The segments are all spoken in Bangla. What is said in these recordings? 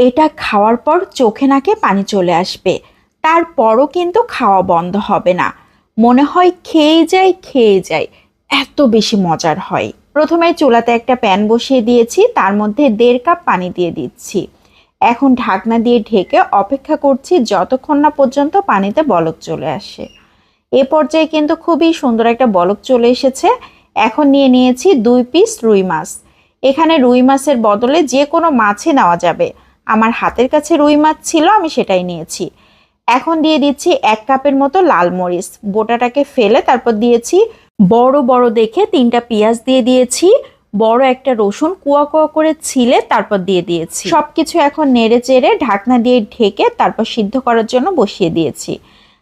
এটা খাওয়ার পর চোখে নাকে পানি চলে আসবে। তারপরও কিন্তু খাওয়া বন্ধ হবে না। মনে হয় খেয়ে যাই খেয়ে যাই। এত বেশি মজার হয়। প্রথমে চুলাতে একটা প্যান বসিয়ে দিয়েছি, তার মধ্যে দেড় কাপ পানি দিয়ে দিচ্ছি। এখন ঢাকনা দিয়ে ঢেকে অপেক্ষা করছি যতক্ষণ না পর্যন্ত পানিতে বলক চলে আসে। এ পর্যায়ে কিন্তু খুবই সুন্দর একটা বলক চলে এসেছে। এখন নিয়ে নিয়েছি দুই পিস রুই মাছ। এখানে রুই মাছের বদলে যে কোনো মাছই নেওয়া যাবে। আমার হাতের কাছে রুই মাছ ছিল, আমি সেটাই নিয়েছি। এখন দিয়ে দিচ্ছি এক কাপের মতো লাল মরিচ। বোটাটাকে ফেলে তারপর দিয়েছি বড় বড় দেখে তিনটা পেঁয়াজ দিয়ে দিয়েছি, বড় একটা রসুন কুয়া কুয়া করে ছিলে তারপর দিয়ে দিয়েছি। সবকিছু এখন নেড়ে চেড়ে ঢাকনা দিয়ে ঢেকে তারপর সিদ্ধ করার জন্য বসিয়ে দিয়েছি।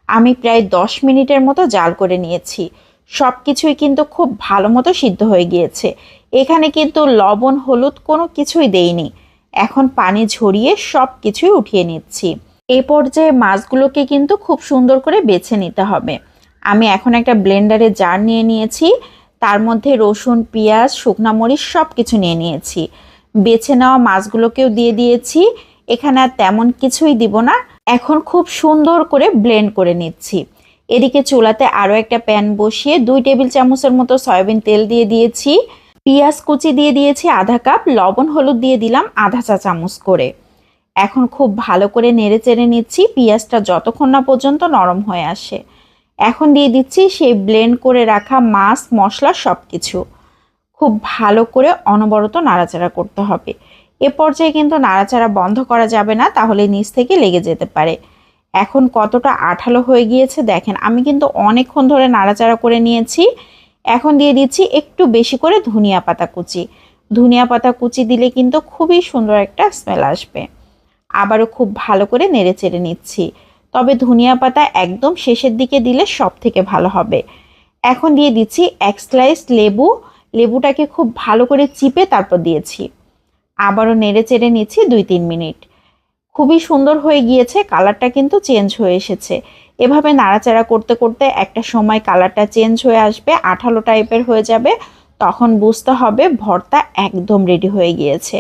আমি প্রায় দশ মিনিটের মতো জাল করে নিয়েছি। সব কিছুই কিন্তু খুব ভালো মতো সিদ্ধ হয়ে গিয়েছে। এখানে কিন্তু লবণ, হলুদ কোনো কিছুই দেইনি। এখন পানি ঝরিয়ে সব কিছুই উঠিয়ে নিচ্ছি। এই পর্যায়ে মাছগুলোকে কিন্তু খুব সুন্দর করে বেছে নিতে হবে। আমি এখন একটা ব্লেন্ডারে জার নিয়ে নিয়েছি। তার মধ্যে রসুন, পেঁয়াজ, শুকনা মরিচ সব কিছু নিয়ে নিয়েছি। বেছে নেওয়া মাছগুলোকেও দিয়ে দিয়েছি। এখানে আর তেমন কিছুই দিব না। এখন খুব সুন্দর করে ব্লেন্ড করে নিচ্ছি। এদিকে চুলাতে আরও একটা প্যান বসিয়ে দুই টেবিল চামচের মতো সয়াবিন তেল দিয়ে দিয়েছি। পেঁয়াজ কুচি দিয়ে দিয়েছি আধা কাপ, লবণ, হলুদ দিয়ে দিলাম আধা চা চামচ করে। এখন খুব ভালো করে নেড়ে চেড়ে নিচ্ছি, পেঁয়াজটা যতক্ষণ না পর্যন্ত নরম হয়ে আসে। এখন দিয়ে দিচ্ছি সেই ব্লেন্ড করে রাখা মাছ, মশলা সব কিছু খুব ভালো করে অনবরত নাড়াচাড়া করতে হবে। এ পর্যায়ে কিন্তু নাড়াচাড়া বন্ধ করা যাবে না, তাহলে নিচ থেকে লেগে যেতে পারে। এখন কতটা আঠালো হয়ে গিয়েছে দেখেন, আমি কিন্তু অনেকক্ষণ ধরে নাড়াচাড়া করে নিয়েছি। এখন দিয়ে দিচ্ছি একটু বেশি করে ধনিয়া পাতা কুচি। ধনিয়া পাতা কুচি দিলে কিন্তু খুবই সুন্দর একটা স্মেল আসবে। আবারও খুব ভালো করে নেড়ে চেড়ে নিচ্ছি। তবে ধনিয়া পাতা একদম শেষের দিকে দিলে সব থেকে ভালো হবে। এখন দিয়ে দিচ্ছি এক স্লাইস লেবু। লেবুটাকে খুব ভালো করে চিপে তারপর দিয়েছি। আবারও নেড়ে চেড়ে নিচ্ছি দুই তিন মিনিট। খুবই সুন্দর হয়ে গিয়েছে কালারটা কিন্তু চেঞ্জ হয়ে এসেছে। এভাবে নাড়াচাড়া করতে করতে একটা সময় কালারটা চেঞ্জ হয়ে আসবে, আঠালো টাইপের হয়ে যাবে, তখন বুঝতে হবে ভর্তা একদম রেডি হয়ে গিয়েছে।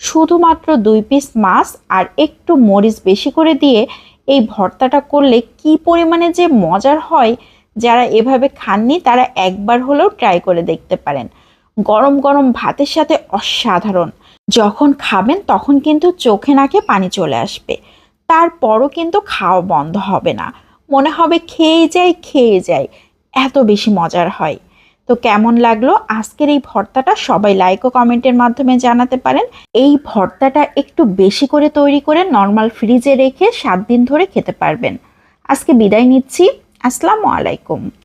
শুধুমাত্র দুই পিস মাছ আর একটু মরিচ বেশি করে দিয়ে এই ভর্তাটা করলে কি পরিমাণে যে মজার হয়, যারা এভাবে খাননি তারা একবার হলেও ট্রাই করে দেখতে পারেন। গরম গরম ভাতের সাথে অসাধারণ। যখন খাবেন তখন কিন্তু চোখে নাকে পানি চলে আসবে। তারপরও কিন্তু খাওয়া বন্ধ হবে না। মনে হবে খেয়ে যাই খেয়ে যাই। এত বেশি মজার হয়। তো কেমন লাগল? আজকের এই ভর্তাটা সবাই লাইক ও কমেন্টের মাধ্যমে জানাতে পারেন। এই ভর্তাটা একটু বেশি করে তৈরি করে নর্মাল ফ্রিজে রেখে সাত দিন ধরে খেতে পারবেন। আজকে বিদায় নিচ্ছি। আসসালামু আলাইকুম।